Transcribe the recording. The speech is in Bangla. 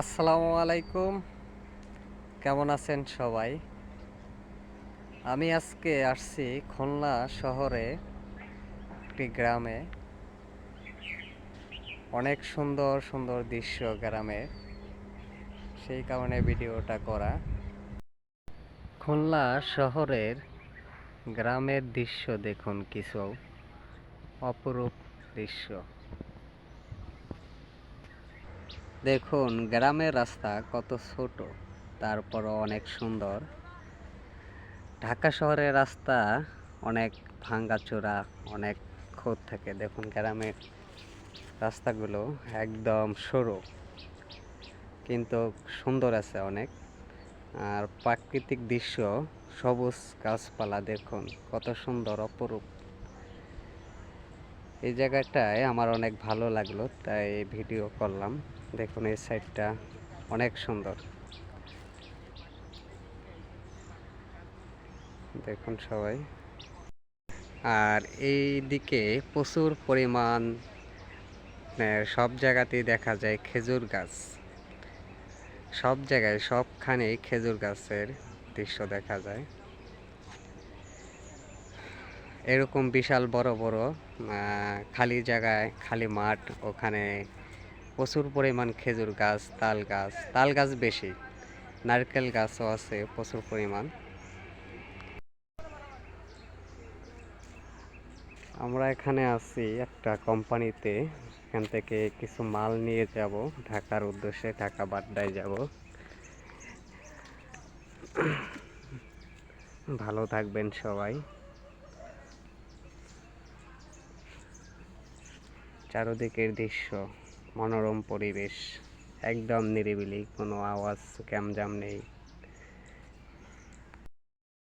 আসসালামু আলাইকুম। কেমন আছেন সবাই? আমি আজকে আসছি খুলনা শহরে একটি গ্রামে। অনেক সুন্দর সুন্দর দৃশ্য গ্রামের সেই কারণে ভিডিওটা করা। খুলনা শহরের গ্রামের দৃশ্য দেখুন, কিছু অপরূপ দৃশ্য। দেখুন, গ্রামের রাস্তা কত ছোট, তারপরও অনেক সুন্দর। ঢাকা শহরের রাস্তা অনেক ভাঙ্গাচোরা, অনেক খোদ থাকে। দেখুন, গ্রামের রাস্তাগুলো একদম সরু, কিন্তু সুন্দর আছে অনেক। আর প্রাকৃতিক দৃশ্য, সবুজ গাছপালা, দেখুন, কত সুন্দর, অপরূপ। এই জায়গাটায় আমার অনেক ভালো লাগল, তাই ভিডিও করলাম। দেখুন, এই সাইডটা অনেক সুন্দর। দেখুন সবাই। আর এই দিকে প্রচুর পরিমাণ সব জায়গাতেই দেখা যায় খেজুর গাছ। সব জায়গায় সবখানেই খেজুর গাছের দৃশ্য দেখা যায়। এরকম বিশাল বড় বড় খালি জায়গায়, খালি মাঠ ওখানে প্রচুর পরিমাণ খেজুর গাছ, তাল গাছ তাল গাছ বেশি। নারকেল গাছও আছে প্রচুর পরিমাণ। আমরা এখানে আছি একটা কোম্পানিতে। এখান থেকে কিছু মাল নিয়ে যাব। ঢাকার উদ্দেশ্যে ঢাকা বাড্ডায় যাব। ভালো থাকবেন সবাই। চারদিকের দৃশ্য। মনোরম পরিবেশ একদম নিরিবিলি কোনো আওয়াজ ক্যামজাম নেই।